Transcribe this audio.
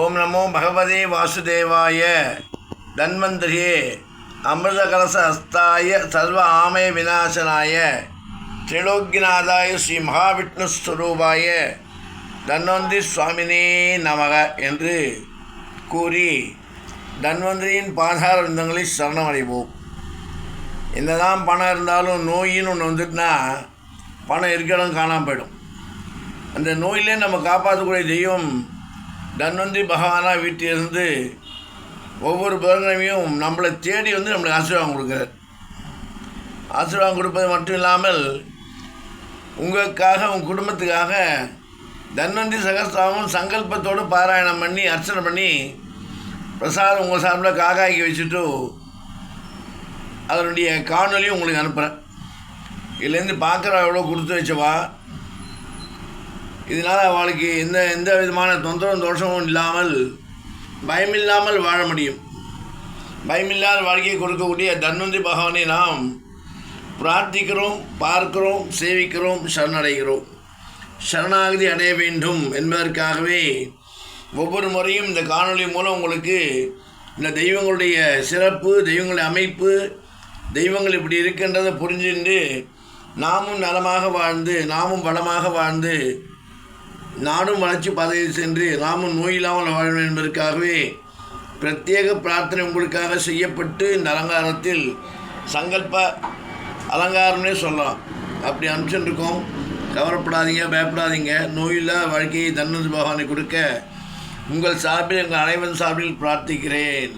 ஓம் நமோ பகவதே வாசுதேவாய. தன்வந்திரியே அமிர்த கலச ஹஸ்தாய சர்வ ஆமய விநாசனாய திரிலோக்கிநாதாய ஸ்ரீ மகாவிஷ்ணு ஸ்வரூபாய தன்வந்திரி சுவாமினே நமக என்று கூறி தன்வந்திரியின் பாதார சரணம் சரணமடைவோம். என்னதான் பணம் இருந்தாலும் நோயின்னு ஒன்று வந்துட்டுனா பணம் இருக்கணும் காணாமல் போயிடும். அந்த நோயிலே நம்ம காப்பாற்றக்கூடிய தெய்வம் தன்வந்திரி பகவானாக வீட்டிலிருந்து ஒவ்வொரு பௌர்ணமியும் நம்மளை தேடி வந்து நம்மளுக்கு ஆசீர்வாதம் கொடுக்குறார். ஆசீர்வாதம் கொடுப்பது மட்டும் இல்லாமல் உங்களுக்காக உங்கள் குடும்பத்துக்காக தன்வந்தி சகஸ்தாமும் சங்கல்பத்தோடு பாராயணம் பண்ணி அர்ச்சனை பண்ணி பிரசாதம் உங்கள் சார்பில் காக்காய்க்கு வச்சுட்டு அதனுடைய காணொலியும் உங்களுக்கு அனுப்புகிறேன் இதுலேருந்து பார்க்குற எவ்வளோ கொடுத்து வச்சவா? இதனால் அவளுக்கு எந்த எந்த விதமான தொந்தரவும் தோஷமும் இல்லாமல் பயமில்லாமல் வாழ முடியும். பயமில்லாத வாழ்க்கையை கொடுக்கக்கூடிய தன்வந்தி பகவானை நாம் பிரார்த்திக்கிறோம் பார்க்கிறோம் சேவிக்கிறோம் சரணடைகிறோம். சரணாகதி அடைய வேண்டும் என்பதற்காகவே ஒவ்வொரு முறையும் இந்த காணொளி மூலம் உங்களுக்கு இந்த தெய்வங்களுடைய சிறப்பு தெய்வங்களுடைய அமைப்பு தெய்வங்கள் இப்படி இருக்கின்றதை புரிஞ்சுண்டு நாமும் நலமாக வாழ்ந்து நாமும் வளமாக வாழ்ந்து நாடும் வளர்ச்சி பாதையில் சென்று நாமும் நோயில்லாமல் வாழ வேண்டும் என்பதற்காகவே பிரத்யேக பிரார்த்தனை உங்களுக்காக செய்யப்பட்டு இந்த அலங்காரத்தில் சங்கல்ப அலங்காரம்னே சொல்லலாம். அப்படி அனுப்பிச்சுருக்கோம். கவலைப்படாதீங்க பயப்படாதீங்க. நோயில்லா வாழ்க்கையை தன்னது பகவானை கொடுக்க உங்கள் சார்பில் எங்கள் அனைவன் சார்பில் பிரார்த்திக்கிறேன்.